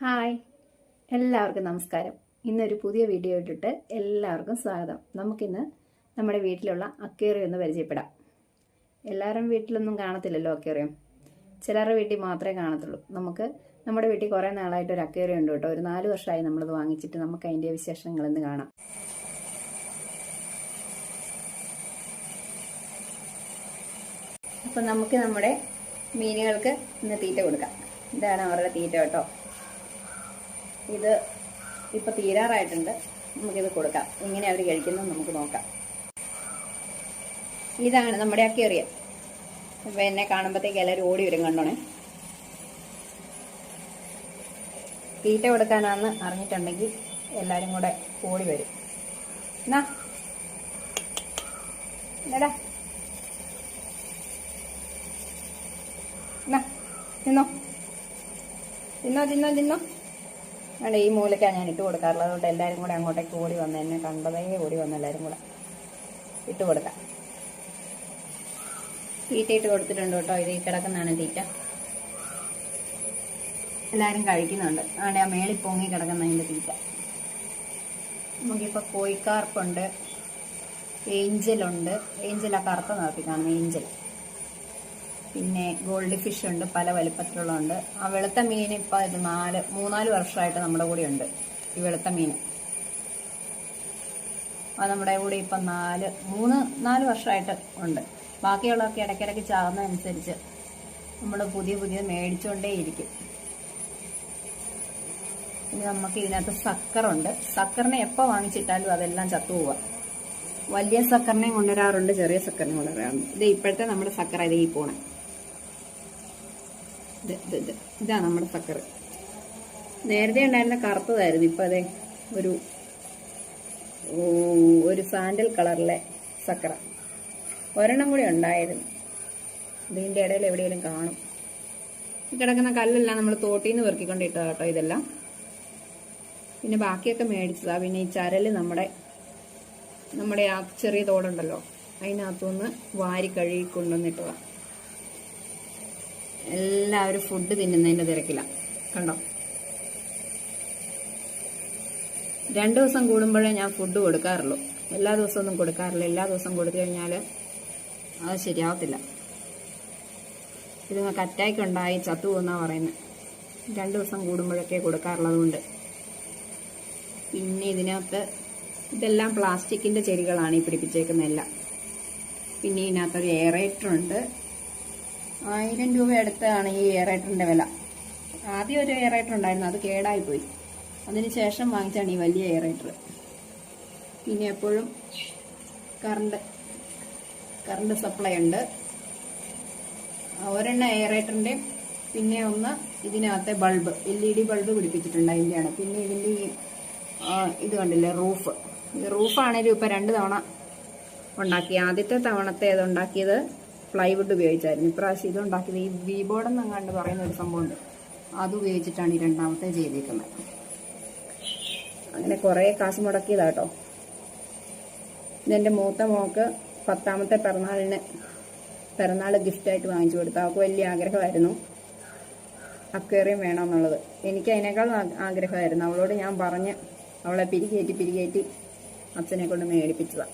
Hi. എല്ലാവർക്കും നമസ്കാരം. ഇന്നൊരു പുതിയ വീഡിയോ ഇട്ടിട്ട് എല്ലാവർക്കും സ്വാഗതം. നമുക്കിന്ന് നമ്മുടെ വീട്ടിലുള്ള അക്വേറിയം ഒന്ന് പരിചയപ്പെടാം. എല്ലാവരും വീട്ടിലൊന്നും കാണത്തില്ലല്ലോ അക്വേറിയം ചിലരുടെ വീട്ടിൽ മാത്രമേ കാണത്തുള്ളൂ. നമുക്ക് നമ്മുടെ വീട്ടിൽ കുറേ നാളായിട്ട് ഒരു അക്വേറിയം ഉണ്ട് കേട്ടോ. ഒരു നാല് വർഷമായി നമ്മളത് വാങ്ങിച്ചിട്ട് നമുക്ക് അതിന്റെ വിശേഷങ്ങളെന്ന് കാണാം. അപ്പം നമുക്ക് നമ്മുടെ മീനുകൾക്ക് ഇന്ന് തീറ്റ കൊടുക്കാം. ഇതാണ് അവരുടെ തീറ്റ കേട്ടോ. ഇത് ഇപ്പം തീരാറായിട്ടുണ്ട്. നമുക്കിത് കൊടുക്കാം. ഇങ്ങനെ അവർ കഴിക്കുന്നത് നമുക്ക് നോക്കാം. ഇതാണ് നമ്മുടെ അക്കേറിയ പിന്നെ എന്നെ കാണുമ്പോഴത്തേക്ക് എല്ലാവരും ഓടി വരും കണ്ടോണേ. തീറ്റ കൊടുക്കാനാന്ന് അറിഞ്ഞിട്ടുണ്ടെങ്കിൽ എല്ലാവരും കൂടെ ഓടി വരും. എന്നാ? എന്നടാ എന്നാ? തിന്നോ തിന്നോ തിന്നോ തിന്നോ വേണ്ട ഈ മൂലയ്ക്കാണ് ഞാൻ ഇട്ട് കൊടുക്കാറുള്ളത്. അതുകൊണ്ട് എല്ലാവരും കൂടെ അങ്ങോട്ടേക്ക് ഓടി വന്ന് എന്നെ കണ്ടതേ ഓടി വന്ന് എല്ലാവരും കൂടെ ഇട്ട് കൊടുക്കാം. തീറ്റ ഇട്ട് കൊടുത്തിട്ടുണ്ട് കേട്ടോ. ഇത് ഈ കിടക്കുന്നതാണ് തീറ്റ. എല്ലാവരും കഴിക്കുന്നുണ്ട്. അവിടെ ആ മേളിൽ പൊങ്ങി കിടക്കുന്നതിന്റെ തീറ്റ. നമുക്കിപ്പോൾ കോഴിക്കാർപ്പുണ്ട് ഏഞ്ചലുണ്ട്. ഏഞ്ചൽ ആ കറുത്ത നിറത്തി കാണുന്ന ഏഞ്ചൽ. പിന്നെ ഗോൾഡ് ഫിഷ് ഉണ്ട് പല വലിപ്പത്തിലുള്ളതുണ്ട്. ആ വെളുത്ത മീൻ ഇപ്പോൾ ഇത് നാല് മൂന്നാൽ വർഷമായിട്ട് നമ്മുടെ കൂടെ ഉണ്ട് ഈ വെളുത്ത മീൻ. അത് നമ്മുടെ കൂടെ ഇപ്പം നാല് മൂന്ന് നാല് വർഷമായിട്ട് ഉണ്ട്. ബാക്കിയുള്ളതൊക്കെ ഇടയ്ക്കിടയ്ക്ക് ചാകുന്നതനുസരിച്ച് നമ്മൾ പുതിയ പുതിയ മേടിച്ചുകൊണ്ടേയിരിക്കും ഇനി നമുക്ക് ഇതിനകത്ത് സക്കറുണ്ട്. സക്കറിനെ എപ്പോൾ വാങ്ങിച്ചിട്ടാലും അതെല്ലാം ചത്തുപോവുക വലിയ സക്കറിനെയും കൊണ്ടുവരാറുണ്ട് ചെറിയ സക്കറിനെയും കൊണ്ടുവരാറുണ്ട്. ഇത് ഇപ്പോഴത്തെ നമ്മുടെ സക്കറ ഇതേ പോണേ. ഇത് ഇത് ഇത്. ഇതാണ് നമ്മുടെ സക്കർ നേരത്തെ ഉണ്ടായിരുന്ന കറുത്തതായിരുന്നു. ഇപ്പം അതെ ഒരു ഒരു സാൻഡൽ കളറിലെ സക്കറ. ഒരെണ്ണം കൂടി ഉണ്ടായിരുന്നു. ഇതിന്റെ ഇടയിൽ എവിടെയെങ്കിലും കാണും. കിടക്കുന്ന കല്ലെല്ലാം നമ്മൾ തോട്ടിൽ നിന്ന് വെറുക്കിക്കൊണ്ടിട്ട കേട്ടോ ഇതെല്ലാം. പിന്നെ ബാക്കിയൊക്കെ മേടിച്ചതാണ് പിന്നെ ഈ ചരൽ നമ്മുടെ നമ്മുടെ ആ ചെറിയ തോടുണ്ടല്ലോ. അതിനകത്തുനിന്ന് വാരി കഴുകി കൊണ്ടുവന്നിട്ടതാ. എല്ലാവരും ഫുഡ് തിന്നുന്നതിന്റെ തിരക്കിലാണ് കണ്ടോ? രണ്ടു ദിവസം കൂടുമ്പോഴേ ഞാൻ ഫുഡ് കൊടുക്കാറുള്ളൂ. എല്ലാ ദിവസവും ഒന്നും കൊടുക്കാറില്ല. എല്ലാ ദിവസവും കൊടുത്തു കഴിഞ്ഞാൽ അത് ശരിയാവത്തില്ല. ഇത് അറ്റാക്ക് ഉണ്ടായി ചത്തു പോന്നാ പറയുന്നത് രണ്ടു ദിവസം കൂടുമ്പോഴൊക്കെ കൊടുക്കാറുള്ളത് കൊണ്ട്. പിന്നെ ഇതിനകത്ത് ഇതെല്ലാം പ്ലാസ്റ്റിക്കിന്റെ ചെടികളാണ് ഈ പിടിപ്പിച്ചേക്കുന്നതെല്ലാം. പിന്നെ ഇതിനകത്തൊരു എയറേറ്റർ ഉണ്ട്. ആയിരം രൂപ അടുത്താണ് ഈ എയറേറ്ററിന്റെ വില. ആദ്യം ഒരു എയറേറ്റർ ഉണ്ടായിരുന്നു അത് കേടായി പോയി അതിന് ശേഷം വാങ്ങിച്ചാണ് ഈ വലിയ എയറേറ്റർ പിന്നെ എപ്പോഴും കറണ്ട് കറണ്ട് സപ്ലൈ ഉണ്ട്. ഒരെണ്ണം എയറേറ്ററിന്റെയും പിന്നെ ഒന്ന് ഇതിനകത്തെ bulb L E D bulb പിടിപ്പിച്ചിട്ടുണ്ട് അതിന്റെയാണ് പിന്നെ ഇതിന്റെ ഈ ഇത് കണ്ടില്ലേ റൂഫ് റൂഫാണേലും ഇപ്പം രണ്ട് തവണ ഉണ്ടാക്കി. ആദ്യത്തെ തവണത്തെ ഇത് ഉണ്ടാക്കിയത് പ്ലൈവുഡ് ഉപയോഗിച്ചായിരുന്നു. ഇപ്രാവശ്യം ഇത് ഉണ്ടാക്കിയത് ഈ വി ബോർഡ് എന്നങ്ങാണ്ട് പറയുന്ന ഒരു സംഭവമുണ്ട്. അത് ഉപയോഗിച്ചിട്ടാണ് ഈ രണ്ടാമത്തെ ചെയ്തേക്കുന്നത്. അങ്ങനെ കുറേ കാശ് മുടക്കിയതാട്ടോ. ഇതെന്റെ മൂത്ത മോക്ക് പത്താമത്തെ പിറന്നാളിന് പിറന്നാൾ ഗിഫ്റ്റായിട്ട് വാങ്ങിച്ചു കൊടുത്തു. അവൾക്ക് വലിയ ആഗ്രഹമായിരുന്നു. അക്വേറിയം വേണമെന്നുള്ളത്. എനിക്ക് അതിനേക്കാൾ ആഗ്രഹമായിരുന്നു. അവളോട് ഞാൻ പറഞ്ഞ് അവളെ പിരികേറ്റി പിരികേറ്റി അച്ഛനെ കൊണ്ട് മേടിപ്പിച്ചതാണ്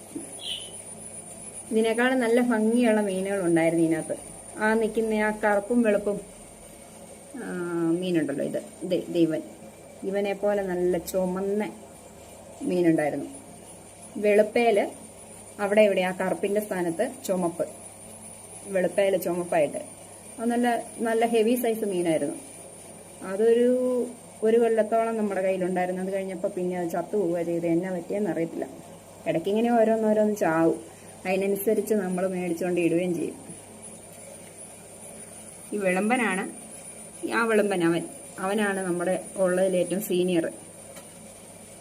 ഇതിനേക്കാൾ നല്ല ഭംഗിയുള്ള മീനുകൾ ഉണ്ടായിരുന്നു ഇതിനകത്ത്. ആ നിൽക്കുന്ന ആ കറുപ്പും വെളുപ്പും മീനുണ്ടല്ലോ ഇത്. ദൈവൻ ഇവനെ പോലെ നല്ല ചുമന്ന മീനുണ്ടായിരുന്നു. വെളുപ്പേൽ അവിടെ ഇവിടെ ആ കറുപ്പിന്റെ സ്ഥാനത്ത് ചുമപ്പ്. വെളുപ്പേൽ ചുമപ്പായിട്ട്. അത് നല്ല നല്ല ഹെവി സൈസ് മീനായിരുന്നു. അതൊരു ഒരു കൊല്ലത്തോളം നമ്മുടെ കയ്യിലുണ്ടായിരുന്നു. അത് കഴിഞ്ഞപ്പോൾ പിന്നെ അത് ചത്തു പോവുക ചെയ്ത് എന്നാ പറ്റിയെന്ന് അറിയത്തില്ല. ഇടയ്ക്ക് ഇങ്ങനെ ഓരോന്നോരോന്ന് ചാവും. അതിനനുസരിച്ച് നമ്മൾ മേടിച്ചുകൊണ്ട് ഇടുകയും ചെയ്യും. ഈ വിളമ്പനാണ് ആ വിളമ്പൻ അവൻ അവനാണ് നമ്മുടെ ഉള്ളതിൽ ഏറ്റവും സീനിയർ.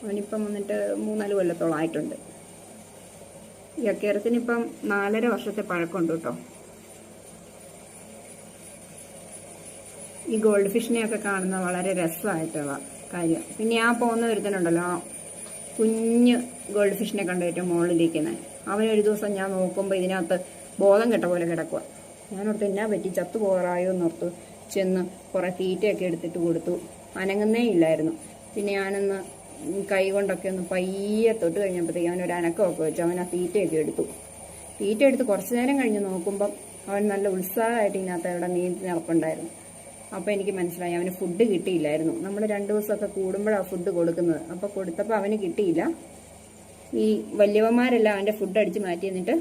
അവനിപ്പം വന്നിട്ട് മൂന്നാൽ കൊല്ലത്തോളം ആയിട്ടുണ്ട്. ഈ അക്കേരത്തിന് ഇപ്പം നാലര വർഷത്തെ പഴക്കമുണ്ട് കേട്ടോ. ഈ ഗോൾഡ് ഫിഷിനെയൊക്കെ കാണുന്ന വളരെ രസമായിട്ടുള്ള കാര്യം. പിന്നെ ആ പോകുന്ന ഒരുത്തനുണ്ടല്ലോ ആ കുഞ്ഞ് ഗോൾഡ് ഫിഷിനെ കണ്ടു ഏറ്റവും മുകളിലിരിക്കുന്നത് ഒരു ദിവസം ഞാൻ നോക്കുമ്പോൾ ഇതിനകത്ത് ബോധം കെട്ട പോലെ കിടക്കുക ഞാനോർത്ത് എന്നാ പറ്റി? ചത്തു പോകാറായോ എന്നോർത്ത് ചെന്ന് കുറേ തീറ്റയൊക്കെ എടുത്തിട്ട് കൊടുത്തു. അനങ്ങുന്നേ ഇല്ലായിരുന്നു. പിന്നെ ഞാനൊന്ന് കൈ കൊണ്ടൊക്കെ ഒന്ന് പയ്യെ തൊട്ട് കഴിഞ്ഞപ്പോഴത്തേക്ക് അവനൊരു അനക്കമൊക്കെ വെച്ചു. അവൻ ആ തീറ്റയൊക്കെ എടുത്തു. തീറ്റ എടുത്ത് കുറച്ച് നേരം കഴിഞ്ഞ് നോക്കുമ്പം അവൻ നല്ല ഉത്സാഹമായിട്ട് ഇതിനകത്ത് അവിടെ നീന്തി നടപ്പുണ്ടായിരുന്നു. അപ്പോൾ എനിക്ക് മനസ്സിലായി അവന് ഫുഡ് കിട്ടിയില്ലായിരുന്നു. നമ്മൾ രണ്ട് ദിവസമൊക്കെ കൂടുമ്പോഴാണ് ഫുഡ് കൊടുക്കുന്നത്. അപ്പോൾ കൊടുത്തപ്പോൾ അവന് കിട്ടിയില്ല. ഈ വലിയവന്മാരെല്ലാം അവന്റെ ഫുഡ് അടിച്ച് മാറ്റി എന്നിട്ട്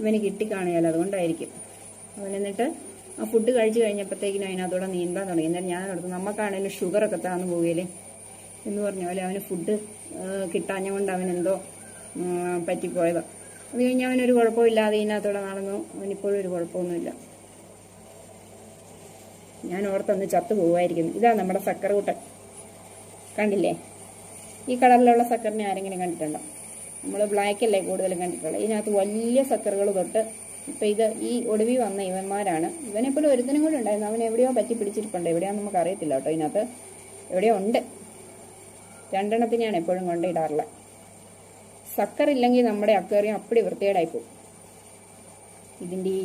ഇവന് കിട്ടിക്കാണുകയല്ല അതുകൊണ്ടായിരിക്കും. അവൻ എന്നിട്ട് ആ ഫുഡ് കഴിച്ച് കഴിഞ്ഞപ്പോഴത്തേക്കിനും അതിനകത്തോടെ നീന്താൻ തുടങ്ങി. എന്നാലും ഞാൻ നടത്തും നമുക്കാണെങ്കിലും ഷുഗറൊക്കെ താന്നു പോവുകയില്ലേ എന്ന് പറഞ്ഞ. പോലെ അവന് ഫുഡ് കിട്ടാഞ്ഞ കൊണ്ട് അവൻ എന്തോ പറ്റിപ്പോയതോ. അത് കഴിഞ്ഞ് അവനൊരു കുഴപ്പമില്ലാതെ ഇതിനകത്തോടെ നടന്നു. അവനിപ്പോഴും ഒരു കുഴപ്പമൊന്നുമില്ല. ഞാൻ ഓർത്തൊന്ന് ചത്തു പോകുമായിരിക്കുന്നു ഇതാ നമ്മുടെ സക്കറുകൂട്ടൻ കണ്ടില്ലേ? ഈ കളറിലുള്ള സക്കറിനെ ആരെങ്കിലും കണ്ടിട്ടുണ്ടോ? നമ്മൾ ബ്ലാക്ക് അല്ലേ കൂടുതലും കണ്ടിട്ടുള്ളത്. ഇതിനകത്ത് വലിയ സക്കറുകൾ തൊട്ട് ഇപ്പം ഇത് ഈ ഒടുവി വന്ന ഇവന്മാരാണ്. ഇവനെപ്പോലും ഒരുത്തനും കൂടി ഉണ്ടായിരുന്നു. അവൻ എവിടെയോ പറ്റി പിടിച്ചിട്ടുണ്ട് എവിടെയാണെന്ന് നമുക്ക് അറിയത്തില്ല കേട്ടോ ഇതിനകത്ത്. എവിടെയോ ഉണ്ട്. രണ്ടെണ്ണത്തിനെയാണ് എപ്പോഴും കൊണ്ടിടാറുള്ളത് സക്കറില്ലെങ്കിൽ നമ്മുടെ അക്വേറിയം അപ്പടി വൃത്തികേടായി പോകും. ഇതിന്റെ ഈ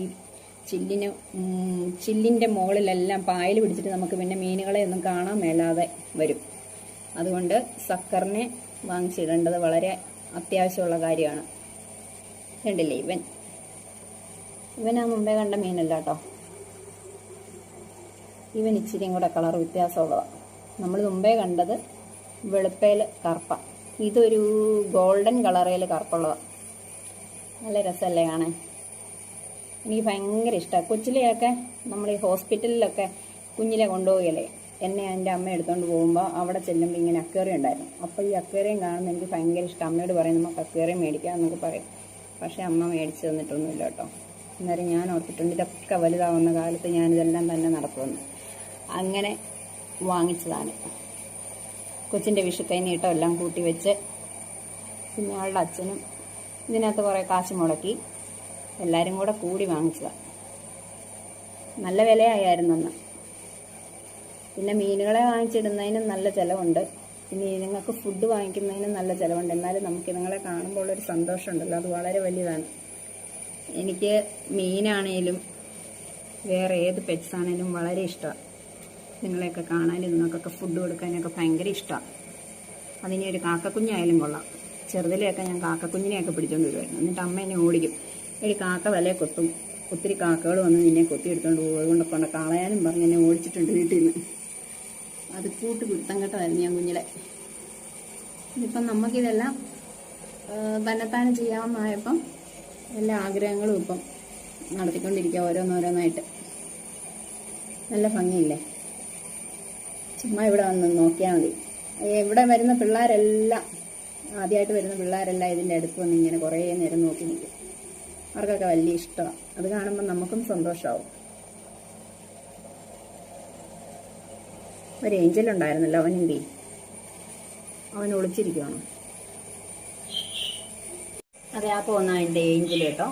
ചില്ലിന് ചില്ലിന്റെ മുകളിലെല്ലാം പായൽ പിടിച്ചിട്ട് നമുക്ക് പിന്നെ മീനുകളെ ഒന്നും കാണാൻ മേലാതെ വരും. അതുകൊണ്ട് സക്കറിനെ വാങ്ങിച്ചിടേണ്ടത് വളരെ അത്യാവശ്യമുള്ള കാര്യമാണ്. കണ്ടില്ലേ ഇവൻ? ഇവനാ മുമ്പേ കണ്ട മീനല്ല കേട്ടോ. ഇവൻ ഇച്ചിരിയും കൂടെ കളർ വ്യത്യാസമുള്ളതാണ് നമ്മൾ മുമ്പേ കണ്ടത് വെളുപ്പയിൽ കറുപ്പ. ഇതൊരു ഗോൾഡൻ കളറിൽ കറുപ്പുള്ളതാണ് നല്ല രസമല്ലേ കാണാൻ? എനിക്ക് ഭയങ്കര ഇഷ്ടമാണ് കൊച്ചിലെയൊക്കെ നമ്മൾ ഈ ഹോസ്പിറ്റലിലൊക്കെ കുഞ്ഞിലെ കൊണ്ടുപോകലേ എന്നെ എന്റെ അമ്മ എടുത്തുകൊണ്ട് പോകുമ്പോൾ അവിടെ ചെല്ലുമ്പോൾ ഇങ്ങനെ അക്വേറിയം ഉണ്ടായിരുന്നു. അപ്പോൾ ഈ അക്വേറിയം കാണുമ്പോൾ എനിക്ക് ഭയങ്കര ഇഷ്ടം. അമ്മയോട് പറയും നമുക്ക് അക്വേറിയം മേടിക്കാം എന്നൊക്കെ പറയും. പക്ഷേ അമ്മ മേടിച്ച് തന്നിട്ടൊന്നുമില്ല കേട്ടോ. അന്നേരം ഞാൻ ഓർത്തിട്ടുണ്ട് ഇതൊക്കെ വലുതാവുന്ന കാലത്ത് ഞാനിതെല്ലാം തന്നെ നടത്തുമെന്ന് അങ്ങനെ വാങ്ങിച്ചതാണ്. കൊച്ചിന്റെ വിഷുക്കൈ നീട്ടം എല്ലാം കൂട്ടി വെച്ച് ആളുടെ അച്ഛനും ഇതിനകത്ത് കുറേ കാശ് മുടക്കി എല്ലാവരും കൂടെ കൂടി വാങ്ങിച്ചതാണ് നല്ല വിലയായിരുന്നു അന്ന്. പിന്നെ മീനുകളെ വാങ്ങിച്ചിടുന്നതിനും നല്ല ചിലവുണ്ട്. പിന്നെ ഇതുങ്ങൾക്ക് ഫുഡ് വാങ്ങിക്കുന്നതിനും നല്ല ചിലവുണ്ട്. എന്നാലും നമുക്ക് ഇതുങ്ങളെ കാണുമ്പോൾ ഒരു സന്തോഷമുണ്ടല്ലോ. അത് വളരെ വലിയതാണ് എനിക്ക് മീനാണേലും വേറെ ഏത് പെറ്റ്സ് ആണേലും വളരെ ഇഷ്ടമാണ് നിങ്ങളെയൊക്കെ കാണാനും നിങ്ങൾക്കൊക്കെ ഫുഡ് കൊടുക്കാനൊക്കെ ഭയങ്കര ഇഷ്ടമാണ് അതിനി ഒരു കാക്കക്കുഞ്ഞായാലും കൊള്ളാം. ചെറുതിലെയൊക്കെ ഞാൻ കാക്കക്കുഞ്ഞിനെയൊക്കെ പിടിച്ചോണ്ട് വരുമായിരുന്നു എന്നിട്ട് അമ്മ എന്നെ ഓടിക്കും. ഒരു കാക്ക വില കൊത്തും. ഒത്തിരി കാക്കകൾ വന്ന് നിന്നെ കൊത്തിയെടുത്തോണ്ട് പോകും അതുകൊണ്ട് കൊണ്ട് കളയാനും പറഞ്ഞ് എന്നെ ഓടിച്ചിട്ടുണ്ട് വീട്ടിൽ നിന്ന്. അത് കൂട്ട് കുരുത്തം കേട്ടതായിരുന്നു ഞാൻ കുഞ്ഞിലെ. ഇതിപ്പം നമുക്കിതെല്ലാം തന്നെത്താനെ ചെയ്യാവുന്നതായപ്പം എല്ലാ ആഗ്രഹങ്ങളും ഇപ്പം നടത്തിക്കൊണ്ടിരിക്കുക ഓരോന്നോരോന്നായിട്ട്. നല്ല ഭംഗിയില്ലേ? ചുമ്മാ ഇവിടെ വന്ന് നോക്കിയാൽ മതി. ഇവിടെ വരുന്ന പിള്ളേരെല്ലാം ആദ്യമായിട്ട് വരുന്ന പിള്ളേരെല്ലാം ഇതിന്റെ അടുത്ത് വന്ന് ഇങ്ങനെ കുറേ നേരം നോക്കി നിൽക്കും. അവർക്കൊക്കെ വലിയ ഇഷ്ടമാണ് അത് കാണുമ്പോൾ നമുക്കും സന്തോഷമാവും ഒരു ഏഞ്ചൽ ഉണ്ടായിരുന്നല്ലോ അവനെന്തി അവൻ ഒളിച്ചിരിക്കുവാണ്. അതെ ആ പോകുന്ന അതിന്റെ ഏഞ്ചൽ കേട്ടോ.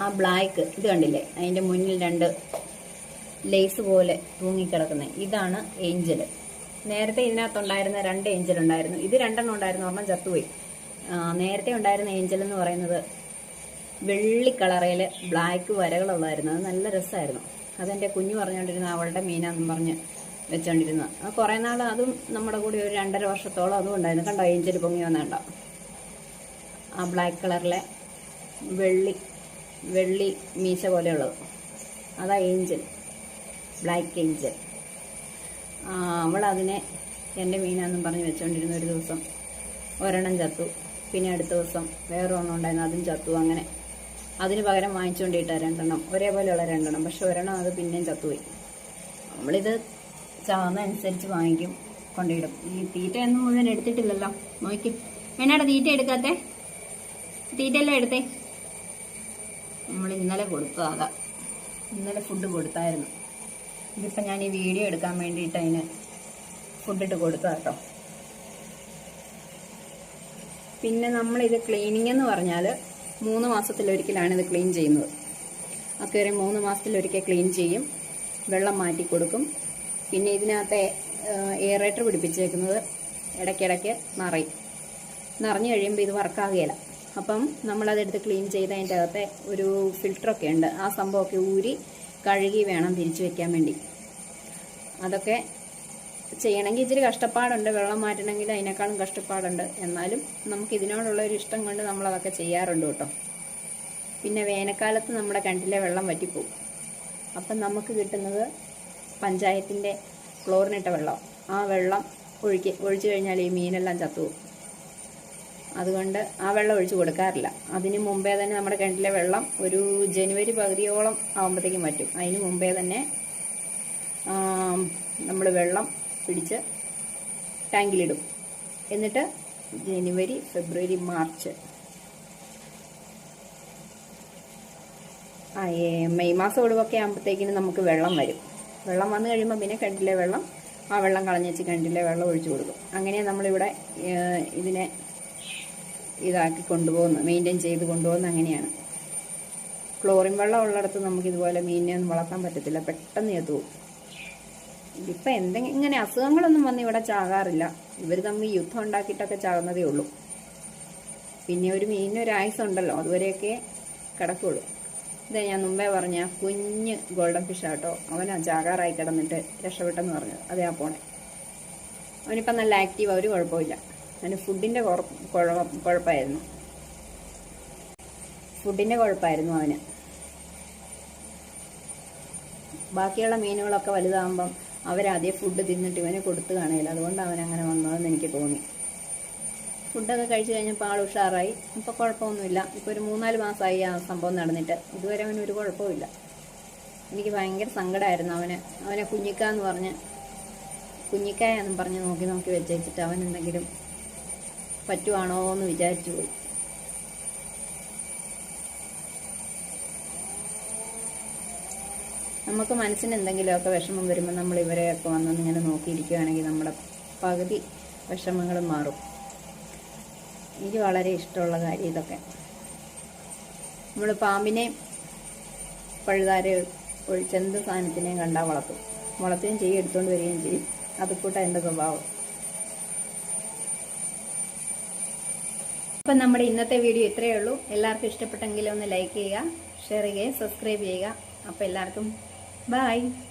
ആ ബ്ലാക്ക് ഇത് കണ്ടില്ലേ? അതിന്റെ മുന്നിൽ രണ്ട് ലേസ് പോലെ തൂങ്ങിക്കിടക്കുന്നത് ഇതാണ് ഏഞ്ചൽ. നേരത്തെ ഇതിനകത്തുണ്ടായിരുന്ന രണ്ട് ഏഞ്ചൽ ഉണ്ടായിരുന്നു. ഇത് രണ്ടെണ്ണം ഉണ്ടായിരുന്നു ഒരെണ്ണം ചത്തുപോയി. നേരത്തെ ഉണ്ടായിരുന്ന ഏഞ്ചൽ എന്ന് പറയുന്നത് വെള്ളി ബ്ലാക്ക് വരകളുള്ളതായിരുന്നു. അത് നല്ല രസമായിരുന്നു. അതെന്റെ കുഞ്ഞു പറഞ്ഞുകൊണ്ടിരുന്ന അവളുടെ മീനാന്നും പറഞ്ഞ് വെച്ചോണ്ടിരുന്നത്. ആ കുറേ നാൾ അതും നമ്മുടെ കൂടി ഒരു രണ്ടര വർഷത്തോളം അതും ഉണ്ടായിരുന്നു. കണ്ടോ ഏഞ്ചൽ പൊങ്ങി വന്നുണ്ടോ ആ ബ്ലാക്ക് കളറിലെ വെള്ളി വെള്ളി മീശ പോലെയുള്ളത്. അതാ ഏഞ്ചൽ ബ്ലാക്ക് ഏഞ്ചൽ അവളതിനെ എന്റെ മീനാന്നും പറഞ്ഞ് വെച്ചുകൊണ്ടിരുന്ന ഒരു ദിവസം ഒരെണ്ണം ചത്തു. പിന്നെ അടുത്ത ദിവസം വേറെ ഒന്നും ഉണ്ടായിരുന്നു അതും ചത്തു. അങ്ങനെ അതിന് പകരം വാങ്ങിച്ചുകൊണ്ടിട്ട രണ്ടെണ്ണം. ഒരേപോലെയുള്ള രണ്ടെണ്ണം. പക്ഷെ ഒരെണ്ണം അത് പിന്നെയും ചത്തുപോയി. നമ്മളിത് ചാവുന്ന അനുസരിച്ച് വാങ്ങിക്കും കൊണ്ടിടും ഈ തീറ്റ ഒന്നും മുഴുവൻ എടുത്തിട്ടില്ലല്ലോ. നോക്കി. എന്നാടാ തീറ്റ എടുക്കാത്തെ? തീറ്റയെല്ലാം എടുത്തേ? നമ്മൾ ഇന്നലെ കൊടുത്തു അതാ. ഇന്നലെ ഫുഡ് കൊടുത്തായിരുന്നു. ഇതിപ്പോൾ ഞാൻ ഈ വീഡിയോ എടുക്കാൻ വേണ്ടിയിട്ട് അതിന് ഫുഡിട്ട് കൊടുത്തു കേട്ടോ. പിന്നെ നമ്മളിത് ക്ലീനിങ് എന്ന് പറഞ്ഞാൽ മൂന്ന് മാസത്തിലൊരിക്കലാണ് ഇത് ക്ലീൻ ചെയ്യുന്നത്. അക്വേറിയം മൂന്ന് മാസത്തിലൊരിക്കൽ ക്ലീൻ ചെയ്യും. വെള്ളം മാറ്റി കൊടുക്കും. പിന്നെ ഇതിനകത്ത് എയറേറ്റർ പിടിപ്പിച്ചേക്കുന്നത് ഇടയ്ക്കിടയ്ക്ക് നിറയും. നിറഞ്ഞു കഴിയുമ്പോൾ ഇത് വർക്കാകുകയില്ല അപ്പം നമ്മളതെടുത്ത് ക്ലീൻ ചെയ്ത് അതിന്റെ അകത്തെ ഒരു ഫിൽറ്ററൊക്കെ ഉണ്ട്. ആ സംഭവമൊക്കെ ഊരി കഴുകി വേണം തിരിച്ചു വയ്ക്കാൻ വേണ്ടി. അതൊക്കെ ചെയ്യണമെങ്കിൽ ഇച്ചിരി കഷ്ടപ്പാടുണ്ട്. വെള്ളം മാറ്റണമെങ്കിൽ അതിനേക്കാളും കഷ്ടപ്പാടുണ്ട്. എന്നാലും നമുക്ക് ഇതിനോടുള്ള ഒരു ഇഷ്ടം കൊണ്ട് നമ്മളതൊക്കെ ചെയ്യാറുണ്ട് കേട്ടോ. പിന്നെ വേനൽക്കാലത്ത് നമ്മുടെ കിണറ്റിലെ വെള്ളം വറ്റിപ്പോവും. അപ്പം നമുക്ക് കിട്ടുന്നത് പഞ്ചായത്തിന്റെ ക്ലോറിനിട്ട വെള്ളം. ആ വെള്ളം ഒഴുക്കി ഒഴിച്ചു കഴിഞ്ഞാൽ ഈ മീനെല്ലാം ചത്തുപോകും. അതുകൊണ്ട് ആ വെള്ളം ഒഴിച്ചു കൊടുക്കാറില്ല. അതിന് മുമ്പേ തന്നെ നമ്മുടെ കിണറ്റിലെ വെള്ളം ഒരു ജനുവരി പകുതിയോളം ആകുമ്പോഴത്തേക്കും പറ്റും അതിന് മുമ്പേ തന്നെ നമ്മൾ വെള്ളം പിടിച്ച് ടാങ്കിലിടും. എന്നിട്ട് ജനുവരി ഫെബ്രുവരി മാർച്ച്. മെയ് മാസം ഒടുവൊക്കെ ആകുമ്പോഴത്തേക്കിന് നമുക്ക് വെള്ളം വരും. വെള്ളം വന്നു കഴിയുമ്പോൾ പിന്നെ കിണറ്റിലെ വെള്ളം ആ വെള്ളം കളഞ്ഞ് വെച്ച് കിണറ്റിലെ വെള്ളം ഒഴിച്ചു കൊടുക്കും. അങ്ങനെ നമ്മളിവിടെ ഇതിനെ ഇതാക്കി കൊണ്ടുപോകുന്നു മെയിന്റെയിൻ ചെയ്ത് കൊണ്ടുപോകുന്നത് അങ്ങനെയാണ്. ക്ലോറിൻ വെള്ളം ഉള്ളിടത്ത് നമുക്ക് ഇതുപോലെ മീനിനെ ഒന്നും വളർത്താൻ പറ്റത്തില്ല പെട്ടെന്ന് എത്തുപോകും ഇതിപ്പോൾ എന്തെങ്കിലും ഇങ്ങനെ അസുഖങ്ങളൊന്നും വന്ന് ഇവിടെ ചാകാറില്ല. ഇവർ തമ്മിൽ യുദ്ധം ഉണ്ടാക്കിയിട്ടൊക്കെ ചാകുന്നതേ ഉള്ളൂ. പിന്നെ ഒരു മീനിനൊരായുസുണ്ടല്ലോ അതുവരെയൊക്കെ കിടക്കുള്ളൂ. ഇതാ ഞാൻ മുമ്പേ പറഞ്ഞ കുഞ്ഞ് ഗോൾഡൻ ഫിഷ് ആട്ടോ അവനാ ജാഗാറായി കിടന്നിട്ട് രക്ഷപ്പെട്ടെന്ന് പറഞ്ഞത് അതേ ആ പോണെ. അവനിപ്പം നല്ല ആക്റ്റീവ് ഒരു കുഴപ്പമില്ല അവന് ഫുഡിന്റെ കുഴപ്പമായിരുന്നു ഫുഡിന്റെ കുഴപ്പമായിരുന്നു അവന്. ബാക്കിയുള്ള മീനുകളൊക്കെ വലുതാകുമ്പം അവരാദ്യം ഫുഡ് തിന്നിട്ട് ഇവനെ കൊടുത്തു കാണില്ല അതുകൊണ്ട് അവൻ അങ്ങനെ വന്നതെന്ന് എനിക്ക് തോന്നി. ഫുഡൊക്കെ കഴിച്ചു കഴിഞ്ഞപ്പോൾ ആൾ ഉഷാറായി. ഇപ്പോൾ കുഴപ്പമൊന്നുമില്ല. ഇപ്പോൾ ഒരു മൂന്നാൽ മാസമായി ആ സംഭവം നടന്നിട്ട്. ഇതുവരെ അവന് ഒരു കുഴപ്പമില്ല എനിക്ക് ഭയങ്കര സങ്കടമായിരുന്നു അവന്. അവനെ കുഞ്ഞിക്ക എന്ന് പറഞ്ഞ് കുഞ്ഞിക്കായെന്നും പറഞ്ഞ് നോക്കി നോക്കി വെച്ചേച്ചിട്ട് അവൻ എന്തെങ്കിലും പറ്റുവാണോ എന്ന് വിചാരിച്ചു പോയി. നമുക്ക് മനസ്സിന് എന്തെങ്കിലുമൊക്കെ വിഷമം വരുമ്പോൾ നമ്മൾ ഇവരെയൊക്കെ വന്നിങ്ങനെ നോക്കിയിരിക്കുകയാണെങ്കിൽ നമ്മുടെ പകുതി വിഷമങ്ങളും മാറും. എനിക്ക് വളരെ ഇഷ്ടമുള്ള കാര്യം ഇതൊക്കെ. നമ്മൾ പാമ്പിനെ പഴുതാരെ ഒഴിച്ചെന്ത് സാധനത്തിനെയും കണ്ടാൽ വളർത്തും. വളർത്തുകയും ചെയ്യും എടുത്തുകൊണ്ട് വരികയും ചെയ്യും. അതുകൂട്ട എന്റെ സ്വഭാവം? അപ്പം നമ്മുടെ ഇന്നത്തെ വീഡിയോ ഇത്രയേ ഉള്ളൂ. എല്ലാവർക്കും ഇഷ്ടപ്പെട്ടെങ്കിൽ ഒന്ന് ലൈക്ക് ചെയ്യുക ഷെയർ ചെയ്യുക സബ്സ്ക്രൈബ് ചെയ്യുക. അപ്പോൾ എല്ലാവർക്കും ബായ്